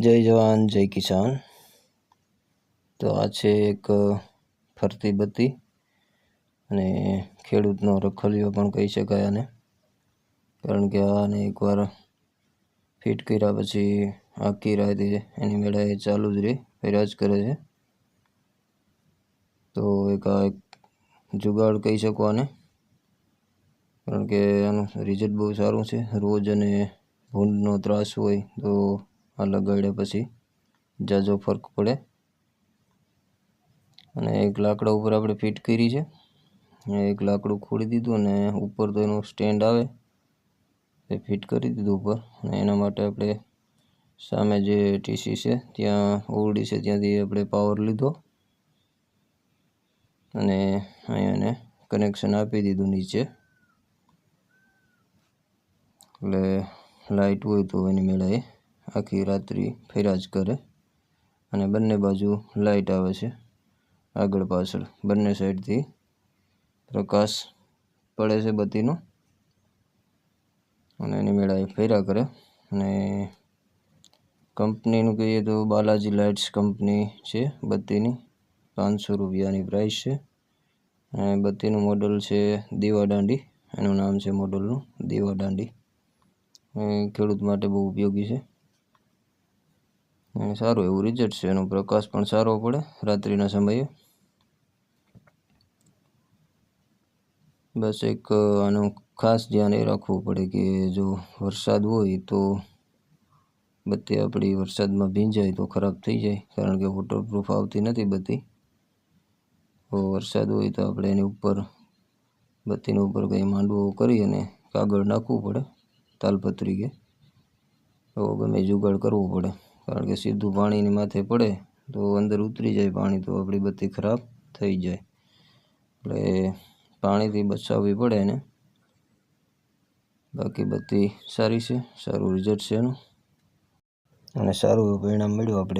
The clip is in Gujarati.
જય જવાન, જય કિસાન. તો આ છે એક ફરતી બત્તી અને ખેડૂતનો રખલિયો પણ કહી શકાય આને. કારણ કે આને એકવાર ફિટ કર્યા પછી આખી રાતે એની મેળા એ ચાલુ જ રહે ફર્યા કરે છે. તો એક આ એક જુગાડ કહી શકો આને. કારણ કે આનું રિઝલ્ટ બહુ સારું છે. રોજ અને ભૂંડનો ત્રાસ હોય તો આ લગાડ્યા પછી જાજો ફરક પડે. અને એક લાકડા ઉપર આપણે ફિટ કરી છે. એક લાકડું ખોલી દીધું અને ઉપર તો એનું સ્ટેન્ડ આવે. એ ફિટ કરી દીધું ઉપર. અને એના માટે આપણે સામે જે ટીસી છે, ત્યાં ઓરડી છે, ત્યાંથી આપણે પાવર લીધો. અને અહીંયા એને કનેક્શન આપી દીધું નીચે. એટલે લાઇટ હોય તો એની મેળાએ. આખી રાત્રિ ફેરાજ કરે અને બંને બાજુ લાઇટ આવે છે, આગળ પાછળ. બંને સાઈડથી પ્રકાશ પડે છે બત્તીનો અને એની મેળાએ ફેરા કરે અને કંપનીનું કહીએ તો બાલાજી લાઇટ્સ કંપની છે બત્તીની, પાંચસો રૂપિયાની પ્રાઇસ છે. અને બત્તીનું મોડલ છે દીવાદાંડી એનું નામ છે મોડલનું દીવા દાંડી. ખેડૂત માટે બહુ ઉપયોગી છે. અને સારું એવું રિઝલ્ટ છે, એનો પ્રકાશ પણ સારો પડે રાત્રિના સમયે. બસ એક આનું ખાસ ધ્યાન એ રાખવું પડે કે જો વરસાદ હોય તો બત્તી આપણી વરસાદમાં ભીંજાય તો ખરાબ થઈ જાય, કારણ કે વોટરપ્રૂફ આવતી નથી બત્તી વરસાદ હોય તો આપણે એની ઉપર બત્તીની ઉપર કંઈ માંડવો કરી અને કાગળ નાખવું પડે, તાલપત્રી કે. તો ગમે જુગાડ કરવો પડે. કારણ કે સીધું પાણીની માથે પડે તો અંદર ઉતરી જાય પાણી તો આપણી બત્તી ખરાબ થઈ જાય. એટલે પાણીથી બચાવવી પડે એને. બાકી બત્તી સારી છે, સારું રિઝલ્ટ છે એનું. અને સારું પરિણામ મળ્યું આપણે.